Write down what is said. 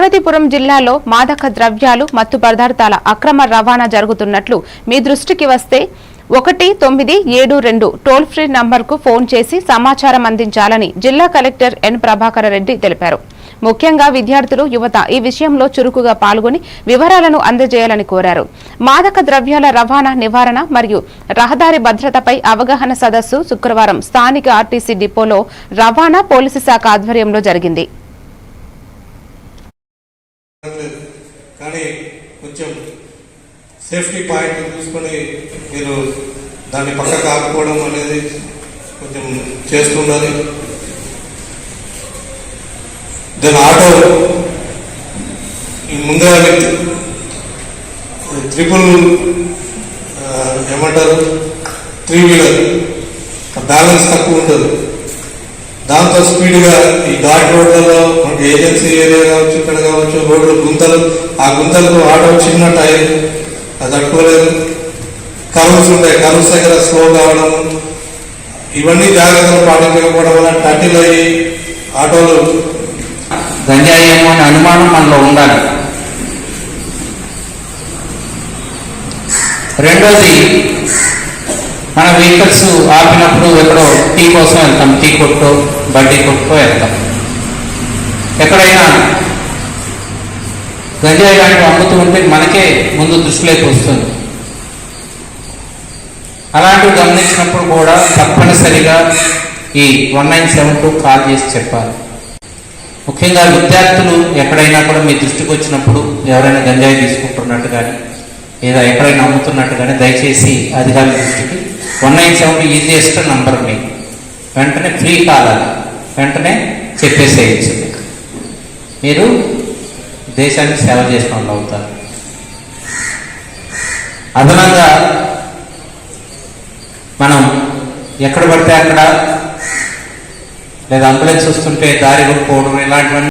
పార్వతీపురం జిల్లాలో మాదక ద్రవ్యాలు మత్తు పదార్థాల అక్రమ రవాణా జరుగుతున్నట్లు మీ దృష్టికి వస్తే ఒకటి తొమ్మిది ఏడు రెండు టోల్ ఫ్రీ నంబర్కు ఫోన్ చేసి సమాచారం అందించాలని జిల్లా కలెక్టర్ ఎన్. ప్రభాకర రెడ్డి తెలిపారు. ముఖ్యంగా విద్యార్థులు యువత ఈ విషయంలో చురుకుగా పాల్గొని వివరాలను అందజేయాలని కోరారు. మాదక ద్రవ్యాల రవాణా నివారణ మరియు రహదారి భద్రతపై అవగాహన సదస్సు శుక్రవారం స్థానిక ఆర్టీసీ డిపోలో రవాణా పోలీసు శాఖ ఆధ్వర్యంలో జరిగింది లేదు. కానీ కొంచెం సేఫ్టీ పాయింట్ చూసుకొని మీరు దాన్ని పక్కకు ఆపుకోవడం అనేది కొంచెం చేస్తుండాలి. దెన్ ఆటో ఈ ముందుగా ట్రిపుల్ ఏమంటారు? త్రీ వీలర్ బ్యాలెన్స్ తక్కువ ఉంటుంది. దాంతో స్పీడ్గా ఈ ఘాట్ రోడ్లలో మనకి ఏజెన్సీ ఏరియా కావచ్చు ఇక్కడ కావచ్చు రోడ్లు గుంతలు ఆ గుంతలకు ఆటో చిన్న టైర్ అది తట్టుకోలేదు. కర్వ్స్ ఉంటాయి కర్వ్స్ దగ్గర స్లో కావడం ఇవన్నీ జాగ్రత్తలు పాటించకపోవడం వల్ల టర్నిల్ అయ్యి ఆటోలు గంజాయి ఏమో అనే అనుమానం మనలో ఉండాలి. రెండోది మన వెహికల్స్ ఆపినప్పుడు ఎక్కడో టీ కోసం వెళ్తాం. టీ కొట్టు బడ్డీ కొట్టు వెళ్తాం. ఎక్కడైనా గంజాయి లాంటివి అమ్ముతూ ఉంటే మనకే ముందు దృష్టిలోకి వస్తుంది. అలాంటివి గమనించినప్పుడు కూడా తప్పనిసరిగా ఈ one nine seven two call చేసి చెప్పాలి. ముఖ్యంగా విద్యార్థులు ఎక్కడైనా కూడా మీ దృష్టికి వచ్చినప్పుడు ఎవరైనా గంజాయి తీసుకుంటున్నట్టు కానీ లేదా ఎక్కడైనా అమ్ముతున్నట్టు కానీ దయచేసి అధికారుల దృష్టికి one nine seven easiest number మీకు వెంటనే ఫ్రీ కాలాలి వెంటనే చెప్పేసేయచ్చు. మీరు దేశానికి సేవ చేసిన వాళ్ళు అవుతారు. అదనంగా మనం ఎక్కడ పడితే అక్కడ లేదా అంబులెన్స్ వస్తుంటే దారి కొట్టుకోవడం ఇలాంటివన్నీ